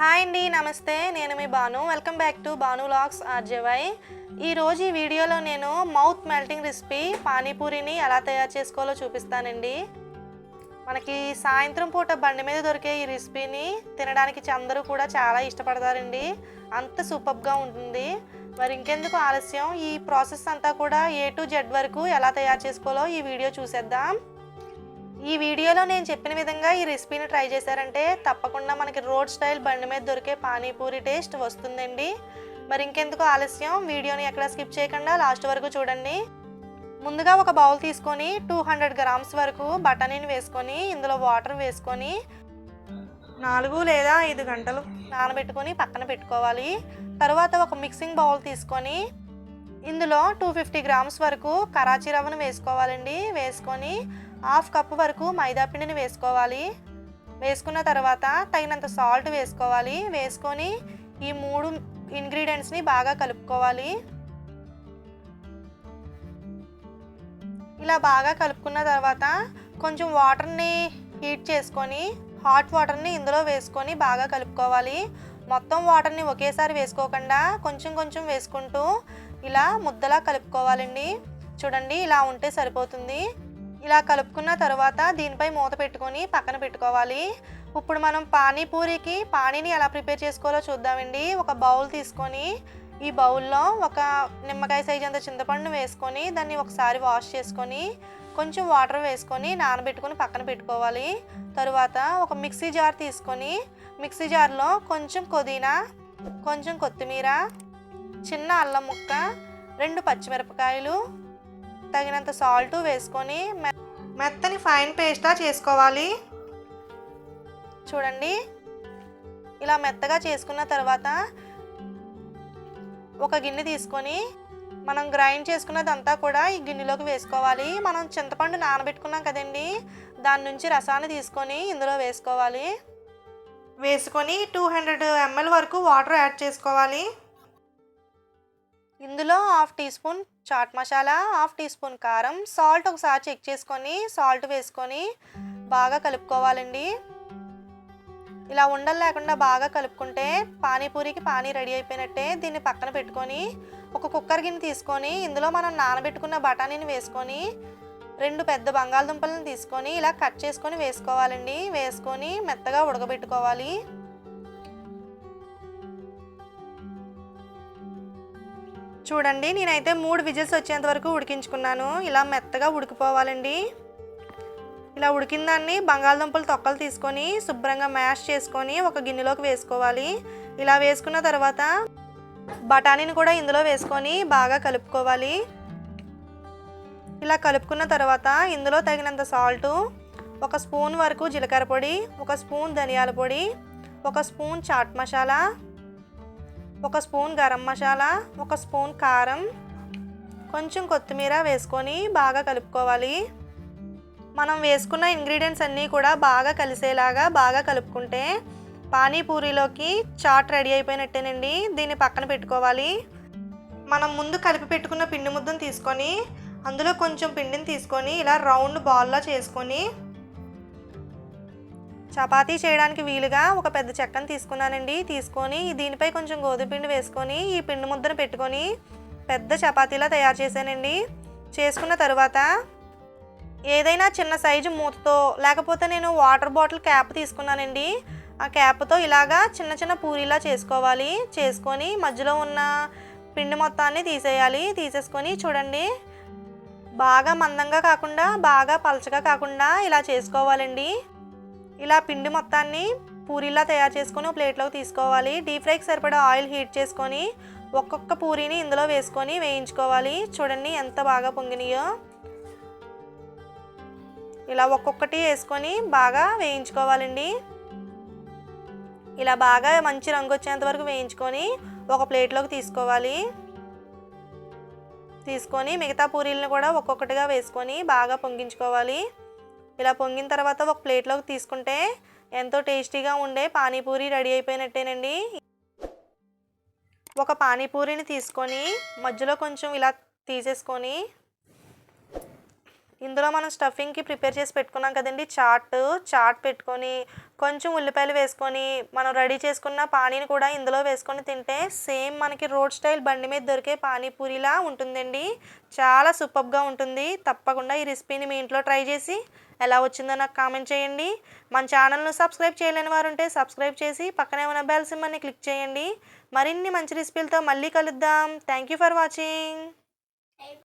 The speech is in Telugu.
హాయ్ అండి నమస్తే. నేను మీ Banu. Welcome back to Banu Lux RJY. ఈరోజు ఈ వీడియోలో నేను మౌత్ మెల్టింగ్ రెసిపీ పానీపూరిని ఎలా తయారు చేసుకోవాలో చూపిస్తానండి. మనకి సాయంత్రం పూట బండి మీద దొరికే ఈ రెసిపీని తినడానికి అందరూ కూడా చాలా ఇష్టపడతారండి. అంత సూపర్గా ఉంటుంది. మరి ఇంకెందుకు ఆలస్యం? ఈ ప్రాసెస్ అంతా కూడా ఏ టు జెడ్ వరకు ఎలా తయారు చేసుకోవాలో ఈ వీడియో చూసేద్దాం. ఈ వీడియోలో నేను చెప్పిన విధంగా ఈ రెసిపీని ట్రై చేశారంటే తప్పకుండా మనకి రోడ్ స్టైల్ బండి మీద దొరికే పానీపూరి టేస్ట్ వస్తుందండి. మరి ఇంకెందుకు ఆలస్యం? వీడియోని ఎక్కడ స్కిప్ చేయకుండా లాస్ట్ వరకు చూడండి. ముందుగా ఒక బౌల్ తీసుకొని టూ హండ్రెడ్ గ్రామ్స్ వరకు బఠానీని వేసుకొని ఇందులో వాటర్ వేసుకొని నాలుగు లేదా ఐదు గంటలు నానబెట్టుకొని పక్కన పెట్టుకోవాలి. తర్వాత ఒక మిక్సింగ్ బౌల్ తీసుకొని ఇందులో టూ ఫిఫ్టీ గ్రామ్స్ వరకు కరాచీ రవ్వను వేసుకోవాలండి. వేసుకొని హాఫ్ కప్ వరకు మైదా పిండిని వేసుకోవాలి. వేసుకున్న తర్వాత తగినంత సాల్ట్ వేసుకోవాలి. వేసుకొని ఈ మూడు ఇంగ్రీడియంట్స్ని బాగా కలుపుకోవాలి. ఇలా బాగా కలుపుకున్న తర్వాత కొంచెం వాటర్ని హీట్ చేసుకొని హాట్ వాటర్ని ఇందులో వేసుకొని బాగా కలుపుకోవాలి. మొత్తం వాటర్ని ఒకేసారి వేసుకోకుండా కొంచెం కొంచెం వేసుకుంటూ ఇలా ముద్దలా కలుపుకోవాలండి. చూడండి ఇలా ఉంటే సరిపోతుంది. ఇలా కలుపుకున్న తర్వాత దీనిపై మూత పెట్టుకొని పక్కన పెట్టుకోవాలి. ఇప్పుడు మనం పానీపూరికి పానీని ఎలా ప్రిపేర్ చేసుకోవాలో చూద్దామండి. ఒక బౌల్ తీసుకొని ఈ బౌల్లో ఒక నిమ్మకాయ సైజ్ అంత చింతపండు వేసుకొని దాన్ని ఒకసారి వాష్ చేసుకొని కొంచెం వాటర్ వేసుకొని నానబెట్టుకొని పక్కన పెట్టుకోవాలి. తరువాత ఒక మిక్సీ జార్ తీసుకొని మిక్సీ జార్లో కొంచెం పుదీనా కొంచెం కొత్తిమీర చిన్న అల్లం ముక్క రెండు పచ్చిమిరపకాయలు తగినంత సాల్ట్ వేసుకొని మెత్తని ఫైన్ పేస్ట్లా చేసుకోవాలి. చూడండి. ఇలా మెత్తగా చేసుకున్న తర్వాత ఒక గిన్నె తీసుకొని మనం గ్రైండ్ చేసుకున్నదంతా కూడా ఈ గిన్నెలోకి వేసుకోవాలి. మనం చింతపండు నానబెట్టుకున్నాం కదండి. దాని నుంచి రసాన్ని తీసుకొని ఇందులో వేసుకోవాలి. వేసుకొని టూ హండ్రెడ్ ఎంఎల్ వరకు వాటర్ యాడ్ చేసుకోవాలి. ఇందులో half teaspoon chaat masala half teaspoon కారం సాల్ట్ ఒకసారి చెక్ చేసుకొని సాల్ట్ వేసుకొని బాగా కలుపుకోవాలండి. ఇలా ఉండలు లేకుండా బాగా కలుపుకుంటే పానీపూరికి పానీ రెడీ అయిపోయినట్టే దీన్ని పక్కన పెట్టుకొని ఒక కుక్కర్ గిన్నె తీసుకొని ఇందులో మనం నానబెట్టుకున్న బఠానీని వేసుకొని రెండు పెద్ద బంగాళదుంపలను తీసుకొని ఇలా కట్ చేసుకొని వేసుకోవాలండి. వేసుకొని మెత్తగా ఉడకబెట్టుకోవాలి. చూడండి నేనైతే మూడు విజిల్స్ వచ్చేంత వరకు ఉడికించుకున్నాను. ఇలా మెత్తగా ఉడికిపోవాలండి. ఇలా ఉడికిన దాన్ని బంగాళదుంపలు తొక్కలు తీసుకొని శుభ్రంగా మ్యాష్ చేసుకొని ఒక గిన్నెలోకి వేసుకోవాలి. ఇలా వేసుకున్న తర్వాత బఠానీని కూడా ఇందులో వేసుకొని బాగా కలుపుకోవాలి. ఇలా కలుపుకున్న తర్వాత ఇందులో తగినంత సాల్టు ఒక స్పూన్ వరకు జీలకర్ర పొడి ఒక స్పూన్ ధనియాల పొడి ఒక స్పూన్ చాట్ మసాలా ఒక స్పూన్ గరం మసాలా ఒక స్పూన్ కారం కొంచెం కొత్తిమీర వేసుకొని బాగా కలుపుకోవాలి. మనం వేసుకున్న ఇంగ్రీడియంట్స్ అన్నీ కూడా బాగా కలిసేలాగా బాగా కలుపుకుంటే పానీపూరిలోకి చాట్ రెడీ అయిపోయినట్టేనండి. దీన్ని పక్కన పెట్టుకోవాలి. మనం ముందు కలిపి పెట్టుకున్న పిండి ముద్దను తీసుకొని అందులో కొంచెం పిండిని తీసుకొని ఇలా రౌండ్ బాల్లో చేసుకొని చపాతీ చేయడానికి వీలుగా ఒక పెద్ద చెక్కను తీసుకున్నానండి. తీసుకొని దీనిపై కొంచెం గోధుమ పిండి వేసుకొని ఈ పిండి ముద్దను పెట్టుకొని పెద్ద చపాతీలా తయారు చేశానండి. చేసుకున్న తర్వాత ఏదైనా చిన్న సైజు మూతతో లేకపోతే నేను వాటర్ బాటిల్ క్యాప్ తీసుకున్నానండి. ఆ క్యాప్తో ఇలాగా చిన్న చిన్న పూరీలా చేసుకోవాలి. చేసుకొని మధ్యలో ఉన్న పిండి మొత్తాన్ని తీసేయాలి. తీసేసుకొని చూడండి బాగా మందంగా కాకుండా బాగా పలచగా కాకుండా ఇలా చేసుకోవాలండి. ఇలా పిండి మొత్తాన్ని పూరీలా తయారు చేసుకొని ప్లేట్లోకి తీసుకోవాలి. డీప్ ఫ్రైకి సరిపడా ఆయిల్ హీట్ చేసుకొని ఒక్కొక్క పూరీని ఇందులో వేసుకొని వేయించుకోవాలి. చూడండి ఎంత బాగా పొంగినాయో. ఇలా ఒక్కొక్కటి వేసుకొని బాగా వేయించుకోవాలండి. ఇలా బాగా మంచి రంగు వచ్చేంత వరకు వేయించుకొని ఒక ప్లేట్లోకి తీసుకోవాలి. తీసుకొని మిగతా పూరీలను కూడా ఒక్కొక్కటిగా వేసుకొని బాగా పొంగించుకోవాలి. ఇలా పొంగిన తర్వాత ఒక ప్లేట్లోకి తీసుకుంటే ఎంతో టేస్టీగా ఉండే పానీపూరి రెడీ అయిపోయినట్టేనండి. ఒక పానీపూరిని తీసుకొని మధ్యలో కొంచెం ఇలా తీసేసుకొని ఇందులో మనం స్టఫింగ్కి ప్రిపేర్ చేసి పెట్టుకున్నాం కదండి. చాట్ చాట్ పెట్టుకొని కొంచెం ఉల్లిపాయలు వేసుకొని మనం రెడీ చేసుకున్న పానీని కూడా ఇందులో వేసుకొని తింటే సేమ్ మనకి రోడ్ స్టైల్ బండి మీద దొరికే పానీపూరిలా ఉంటుందండి. చాలా సూపర్గా ఉంటుంది. తప్పకుండా ఈ రెసిపీని మీ ఇంట్లో ట్రై చేసి ఎలా వచ్చిందో నాకు కామెంట్ చేయండి. మన ఛానల్ను సబ్స్క్రైబ్ చేయలేని వారు ఉంటే సబ్స్క్రైబ్ చేసి పక్కనే ఉన్న బెల్ సింబల్ని క్లిక్ చేయండి. మరిన్ని మంచి రెసిపీలతో మళ్ళీ కలుద్దాం. Thank you for watching.